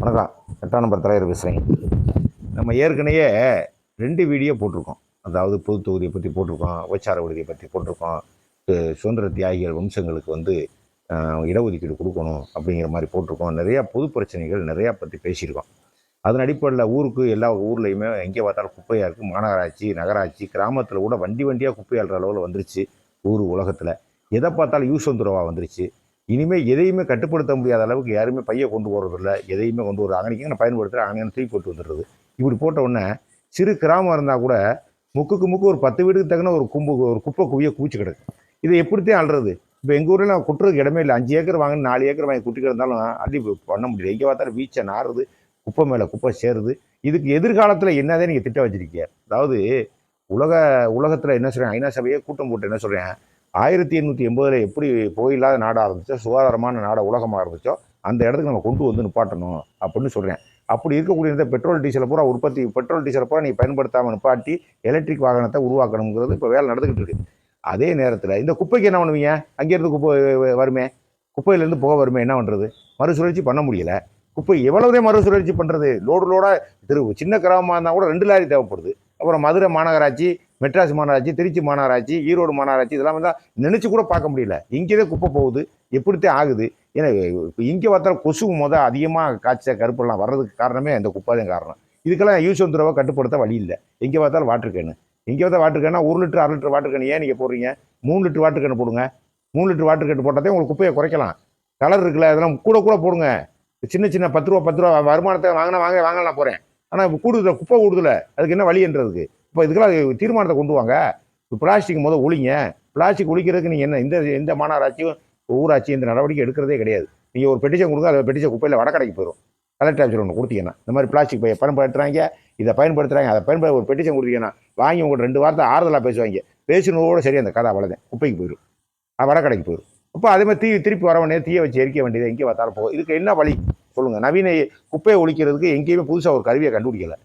வணக்கம். எட்டாம் நம்பர் தலைவர் பேசுகிறேன் நம்ம ஏற்கனவே ரெண்டு வீடியோ போட்டிருக்கோம். அதாவது பொது தொகுதியை பற்றி போட்டிருக்கோம் உபச்சார விடுதியை பற்றி போட்டிருக்கோம். சுதந்திர தியாகிகள் வம்சங்களுக்கு வந்து இடஒதுக்கீடு கொடுக்கணும் அப்படிங்கிற மாதிரி போட்டிருக்கோம். நிறையா பொது பிரச்சனைகள் நிறையா பற்றி பேசியிருக்கோம். அதன் அடிப்படையில் ஊருக்கு எல்லா ஊர்லேயுமே எங்கே பார்த்தாலும் குப்பையாக இருக்குது மாநகராட்சி நகராட்சி கிராமத்தில் கூட வண்டி வண்டியாக குப்பை அளவில் வந்துருச்சு ஊர் உலகத்தில். எதை பார்த்தாலும் யூஸ் வந்துருவா வந்துருச்சு. இனிமேல் எதையுமே கட்டுப்படுத்த முடியாத அளவுக்கு யாருமே பையை கொண்டு போகிறதில்ல எதையுமே கொண்டு வர அங்கனைக்கு நான் பயன்படுத்துகிறேன் அங்கே தூக்கி போட்டு வந்துடுறது. இப்படி போட்ட உடனே சிறு கிராமம் இருந்தால் கூட முக்குக்கு முக்கு ஒரு பத்து வீட்டுக்கு தக்கன ஒரு கும்பு ஒரு குப்பை குவியை குவிச்சு கிடக்கு. இதை எப்படித்தான் அள்ளுறது? இப்போ எங்கள் ஊரில் நான் குட்டுறதுக்கு இடமே இல்லை. அஞ்சு ஏக்கர் வாங்கி நாலு ஏக்கர் வாங்கி குட்டி கிடந்தாலும் அள்ளி பண்ண முடியல. எங்கே பார்த்தாலும் வீச்சை நாறுது குப்பை மேலே குப்பை சேருது. இதுக்கு எதிர்காலத்தில் என்னதே நீங்கள் திட்டம் வச்சுருக்கீங்க? அதாவது உலக உலகத்தில் என்ன சொல்கிறேன் ஐநா சபையே கூட்டம் போட்டு என்ன சொல்கிறேன் ஆயிரத்தி எண்ணூற்றி எண்பதில் எப்படி புகையில்லாத நாடாக இருந்துச்சோ சுகாதாரமான நாடாக உலகமாக இருந்துச்சோ அந்த இடத்துக்கு நம்ம கொண்டு வந்து நிப்பாட்டணும் அப்படின்னு சொல்கிறேன் அப்படி இருக்கக்கூடிய இந்த பெட்ரோல் டீசலை பூரா உற்பத்தி பெட்ரோல் டீசலை பூரா நீ பயன்படுத்தாமல் நிப்பாட்டி எலக்ட்ரிக் வாகனத்தை உருவாக்கணுங்கிறது இப்போ வேலை நடந்துக்கிட்டு இருக்கு. அதே நேரத்தில் இந்த குப்பைக்கு என்ன பண்ணுவீங்க? அங்கேருந்து குப்பை வருமே? குப்பையிலேருந்து புகை வருமே? என்ன பண்ணுறது மறுசுழற்சி பண்ண முடியல. குப்பை எவ்வளவுதே மறுசுழற்சி பண்ணுறது லோடு லோடாக திரு சின்ன கிராமமாக இருந்தால் கூட ரெண்டு லாரி தேவைப்படுது. அப்புறம் மதுரை மாநகராட்சி மெட்ராஸ் மாநகராட்சி திருச்சி மாநகராட்சி ஈரோடு மாநகராட்சி இதெல்லாம் வந்து நினச்சி கூட பார்க்க முடியல. இங்கேயே குப்பை போகுது. எப்படித்தான் ஆகுது? ஏன்னா இப்போ இங்கே பார்த்தாலும் கொசு முத அதிகமாக காய்ச்ச கருப்பெல்லாம் வர்றதுக்கு காரணமே அந்த குப்பை தான் காரணம். இதுக்கெல்லாம் யூஸ் வந்துரவை கட்டுப்படுத்த வழி இல்லை. எங்கே பார்த்தாலும் வாட்டர் கேனு எங்கே பார்த்தா வாட்டர் கேனா ஒரு லிட்டர் அரை லிட்டர் வாட்டர் கேன் ஏன் நீங்கள் போடுறீங்க? மூணு லிட்டர் வாட்டர் கேனு போடுங்க. மூணு லிட்டர் வாட்டர் கேட்டு போட்டாதே உங்களுக்கு குப்பையை குறைக்கலாம். கலர் இருக்குல்ல அதெல்லாம் கூட கூட போடுங்க. சின்ன சின்ன பத்து ரூபா பத்து ரூபா வருமானத்தை வாங்கினா வாங்க வாங்கலாம் போகிறேன் ஆனால் இப்போ கூடுதல் குப்பை கூடுதல. அதுக்கு என்ன வழின்றதுக்கு? இப்போ இதுக்கெல்லாம் தீர்மானத்தை கொண்டு வாங்க. இப்போ பிளாஸ்டிக் முதல் ஒழிங்க பிளாஸ்டிக் ஒழிக்கிறதுக்கு நீங்கள் என்ன இந்த எந்த மாநகராட்சியும் ஊராட்சி இந்த நடவடிக்கை எடுக்கிறதே கிடையாது. நீங்கள் ஒரு பெட்டிஷன் கொடுங்க அதை பெட்டிஷன் குப்பையில் வடக்கடைக்கு போயிடும் கலெக்டர் ஆஃபீஸர் ஒன்று கொடுத்தீங்கன்னா இந்த மாதிரி பிளாஸ்டிக் பைய பயன்படுத்துகிறாங்க இதை பயன்படுத்துகிறாங்க அதை பயன்பட ஒரு பெட்டிஷன் கொடுத்தீங்கன்னா வாங்கி உங்கள்கிட்ட ரெண்டு வார்த்தை ஆறுதலாக பேசுவாங்க. பேசினதோட சரி அந்த கதை அவ்வளோதான் குப்பைக்கு போயிடும் அது வடக்கடைக்கு போயிடும் அப்போ அதே மாதிரி தீ திருப்பி வர வேண்டிய தீயை வச்சு எரிக்க வேண்டியது எங்கேயும் பார்த்தாலும் போகும். இதுக்கு என்ன வழி? சொல்லுங்கள் நவீன குப்பையை ஒழிக்கிறதுக்கு எங்கேயுமே புதுசாக ஒரு கருவியை கண்டுபிடிக்கல.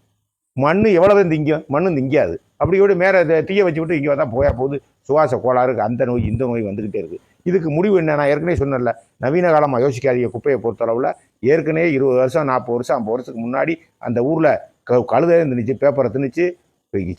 மண் எவ்வளவு திங்கும் மண்ணு திங்காது அப்படி கூட மேலே தீயை வச்சு விட்டு இங்கே வந்தால் போயா போகுது. சுவாச கோளாறு அந்த நோய் இந்த நோய் வந்துக்கிட்டே இருக்குது இதுக்கு முடிவு என்ன? நான் ஏற்கனவே சொன்னேன்ல நவீன காலமாக யோசிக்காதீங்க குப்பையை பொறுத்தளவில். ஏற்கனவே இருபது வருஷம் நாற்பது வருஷம் ஐம்பது வருஷத்துக்கு முன்னாடி அந்த ஊரில் க கழுதை இருந்துச்சு பேப்பரை திணிச்சு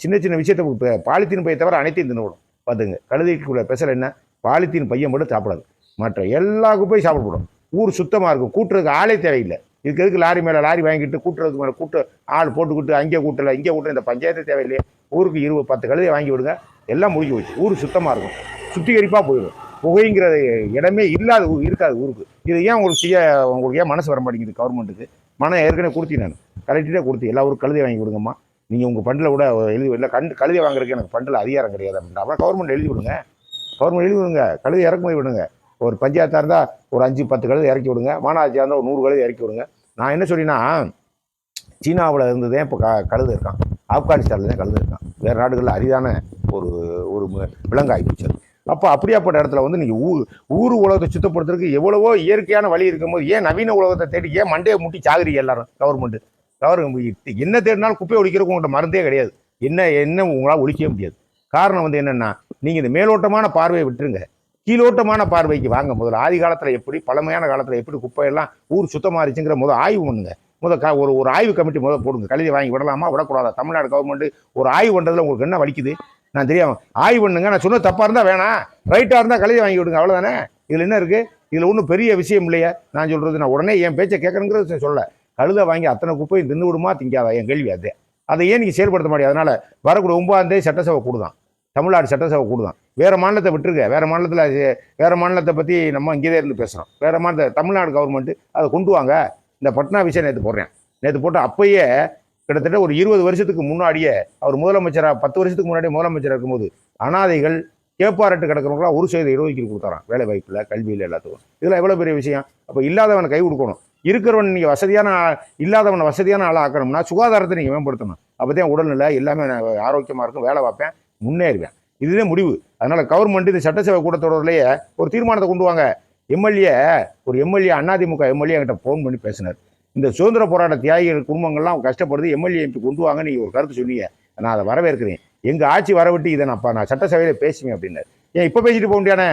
சின்ன சின்ன விஷயத்தை இப்போ பாலித்தீன் பையை தவிர அனைத்தையும் தின்னுவிடும். பார்த்துங்க கழுதைக்குள்ள பெசல் என்ன? பாலித்தீன் பையன் மட்டும் சாப்பிடாது. மற்ற எல்லா குப்பையும் சாப்பிடப்படும் ஊர் சுத்தமாக இருக்கும். கூட்டுறதுக்கு ஆளே தேவையில்லை. இதுக்கு எதுக்கு லாரி மேலே லாரி வாங்கிட்டு கூட்டுறதுக்கு மேலே கூட்டு ஆள் போட்டுக்கிட்டு அங்கே கூட்டல இங்கே கூட்டல இந்த பஞ்சாயத்து தேவையில்லையே. ஊருக்கு இருபது பத்து கழுதையை வாங்கி விடுங்க. எல்லாம் முடிஞ்சு போச்சு. ஊர் சுத்தமாக இருக்கும். சுத்திகரிப்பாக போயிடும். புகைங்கிற இடமே இல்லாத ஊர் இருக்காது ஊருக்கு. இது ஏன் உங்களுக்கு செய்ய உங்களுக்கு ஏன் மனசு வர மாட்டேங்குது கவர்மெண்ட்டுக்கு மனம் ஏற்கனவே கொடுத்தி நான். கலெக்டரே கொடுத்து எல்லா ஊருக்கு கழுதை வாங்கி கொடுங்கம்மா நீங்கள் உங்கள் ஃபண்டில் கூட எழுதி இல்லை கண்டு கழுதை வாங்குறதுக்கு எனக்கு ஃபண்டில் அதிகாரம் கிடையாது. அப்படின்னா அப்புறம் கவர்மெண்ட் எழுதி விடுங்க. கவர்மெண்ட் எழுதி விடுங்க. கழுதை இறக்குமதி விடுங்க. ஒரு பஞ்சாயத்தாக இருந்தால் ஒரு அஞ்சு பத்து கழுதை இறக்கி விடுங்க. மாநகராட்சியாக இருந்தால் ஒரு நூறு கழுதை இறக்கி விடுங்க. நான் என்ன சொல்லினா சீனாவில் இருந்ததே இப்போ க கழுது இருக்கான். ஆப்கானிஸ்தானில் தான் கழுதை இருக்கான். வேறு நாடுகளில் அரிதான ஒரு ஒரு ம- போச்சு அது. அப்போ அப்படியாப்பட்ட இடத்துல வந்து நீங்கள் ஊர் ஊர் உலகத்தை சுத்தப்படுத்துறதுக்கு எவ்வளவோ இயற்கையான வழி இருக்கும்போது ஏன் நவீன உலகத்தை தேடி ஏன் மண்டையை முட்டி சாகுறீங்க எல்லாரும் கவர்மெண்ட்டு கவர்மெண்ட் என்ன தேடினாலும் குப்பையை ஒழிக்கிறதுக்கு உங்கள்கிட்ட மருந்தே கிடையாது. என்ன என்ன உங்களால் ஒழிக்கவே முடியாது. காரணம் வந்து என்னென்னா நீங்கள் இந்த மேலோட்டமான பார்வையை விட்டுருங்க. கீழோட்டமான பார்வைக்கு வாங்க. முதல்ல ஆதி காலத்தில் எப்படி பழமையான காலத்தில் எப்படி குப்பையெல்லாம் ஊர் சுத்தமாக இருந்துச்சுங்கிற முதல் ஆய்வு பண்ணுங்க. முதல் க ஒரு ஒரு ஆய்வு கமிட்டி முதல் போடுங்க. கழுதை வாங்கி விடலாமா? விடக்கூடாதா? தமிழ்நாடு கவர்மெண்ட் ஒரு ஆய்வு பண்ணுறதுல உங்களுக்கு என்ன வலிக்குது? நான் தெரியாம ஆய்வு பண்ணுங்க. நான் சொன்னது தப்பாக இருந்தால் வேணாம் ரைட்டாக இருந்தால் கழுதை வாங்கி விடுங்க. அவ்வளோதானே இதில் என்ன இருக்குது இதில் ஒன்றும் பெரிய விஷயம் இல்லையா. நான் சொல்கிறது நான் உடனே என் பேச்சை கேட்கணுங்கிறது சொல்ல கழுதை வாங்கி அத்தனை குப்பையும் தின்னு விடுமா? திங்காதா? என் கேள்வி அது. அதை ஏன் நீங்கள் செயல்படுத்த மாட்டேங்க? அதனால் வரக்கூடிய ஒன்பதாம் தேதி சட்டசபை கூடுதான். தமிழ்நாடு சட்டசபை கூடுதான். வேறு மாநிலத்தை விட்டுருக்க வேறு மாநிலத்தில் வேறு மாநிலத்தை பற்றி நம்ம இங்கேயே இருந்து பேசுகிறோம் வேறு மாநில தமிழ்நாடு கவர்மெண்ட்டு அதை கொண்டு வாங்க. இந்த பட்னா விஷயம் நேற்று போடுறேன். நேற்று போட்டு அப்பயே கிட்டத்தட்ட ஒரு இருபது வருஷத்துக்கு முன்னாடியே அவர் முதலமைச்சராக பத்து வருஷத்துக்கு முன்னாடியே முதலமைச்சராக இருக்கும்போது அனாதைகள் கேப்பாரட்டு கிடக்கிறவங்களாம் ஒரு சதவீத இருபதுக்கு கொடுத்தாரான் வேலை வாய்ப்பில் கல்வியில் எல்லாத்துக்கும். இதெல்லாம் எவ்வளோ பெரிய விஷயம்? அப்போ இல்லாதவனை கை கொடுக்கணும். இருக்கிறவன் நீங்கள் வசதியான இல்லாதவனை வசதியான ஆளாக ஆக்கணும்னா சுகாதாரத்தை நீங்கள் மேம்படுத்தணும். அப்போ தான் உடல்நிலை எல்லாமே நான் ஆரோக்கியமாக இருக்கும். வேலை பார்ப்பேன். முன்னேறுவேன். இதுதான் முடிவு. அதனால் கவர்மெண்ட் இந்த சட்டசபை கூட்டத்தொடர்லேயே ஒரு தீர்மானத்தை கொண்டு வாங்க. எம்எல்ஏ ஒரு எம்எல்ஏ அதிமுக எம்எல்ஏ என்கிட்ட ஃபோன் பண்ணி பேசினார். இந்த சுதந்திர போராட்ட தியாகிகள் குடும்பங்கள்லாம் கஷ்டப்படுது எம்எல்ஏ எம்பி கொண்டு வாங்க நீங்கள் ஒரு கருத்து சொன்னீங்க. நான் அதை வரவேற்கிறேன். எங்கள் ஆட்சி வரவிட்டு இதை நான் நான் சட்டசபையில் பேசுவேன் அப்படின்னாரு. ஏன் இப்போ பேசிட்டு போக முடியானே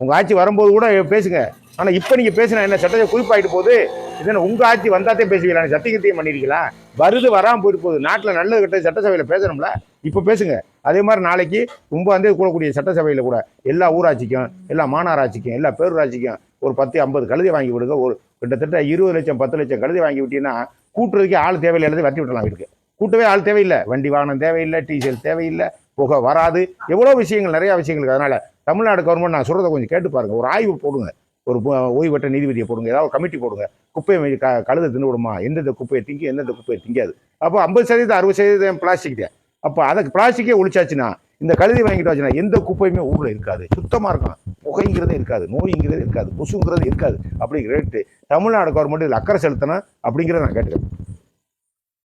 உங்கள் ஆட்சி வரும்போது கூட பேசுங்க. ஆனால் இப்போ நீங்கள் பேசினா என்ன? சட்டத்தை குறிப்பாயிட்டு போது இது உங்கள் ஆட்சி வந்தாத்தே பேசுவீங்களா சத்தியகத்தையும் பண்ணிருக்கீங்களா? வருது வராமல் போயிட்டு போகுது. நாட்டில் நல்லது கெட்டது சட்டசபையில் பேசணும்ல? இப்போ பேசுங்க. அதே மாதிரி நாளைக்கு ரொம்ப வந்து கூடக்கூடிய சட்டசபையில் கூட எல்லா ஊராட்சிக்கும் எல்லா மாநகராட்சிக்கும் எல்லா பேரூராட்சிக்கும் ஒரு பத்து ஐம்பது கழுதி வாங்கி விடுங்க. ஒரு கிட்டத்தட்ட இருபது லட்சம் பத்து லட்சம் கழுதி வாங்கி விட்டீங்கன்னா கூட்டுறதுக்கே ஆள் தேவையில்லை எல்லாத்தையும் வட்டி விட்டலாம் வீட்டுக்கு. கூட்டவே ஆள் தேவையில்லை. வண்டி வாகனம் தேவையில்லை டீசல் தேவையில்லை புகை வராது. எவ்வளோ விஷயங்கள் நிறையா விஷயங்கள் அதனால் தமிழ்நாடு கவர்மெண்ட் நான் சொல்கிறத கொஞ்சம் கேட்டு பாருங்கள் ஒரு ஆய்வு போடுங்க. ஒரு பு- ஓய்வு நீதிபதியை போடுங்க. ஏதாவது ஒரு கமிட்டி போடுங்க. குப்பையை க கழுத தின்னு விடுமா எந்தெந்த குப்பையை திங்கும் எந்தெந்த குப்பையை திங்காது. அப்போ ஐம்பது சதவீதம் அறுபது சதவீதம் பிளாஸ்டிக் தான். அப்போ அதை பிளாஸ்டிக்கே ஒழிச்சாச்சுன்னா இந்த கழுதி வாங்கிட்டு வச்சுன்னா எந்த குப்பையுமே ஊரில் இருக்காது. சுத்தமாக இருக்கும் புகைங்கிறதே இருக்காது. நோய்ங்கிறது இருக்காது. கொசுங்கிறது இருக்காது. அப்படிங்கிற ரேட்டு தமிழ்நாடு கவர்மெண்ட் இதில் அக்கறை செலுத்தணும் அப்படிங்கிறத நான் கேட்டுக்கிறேன்.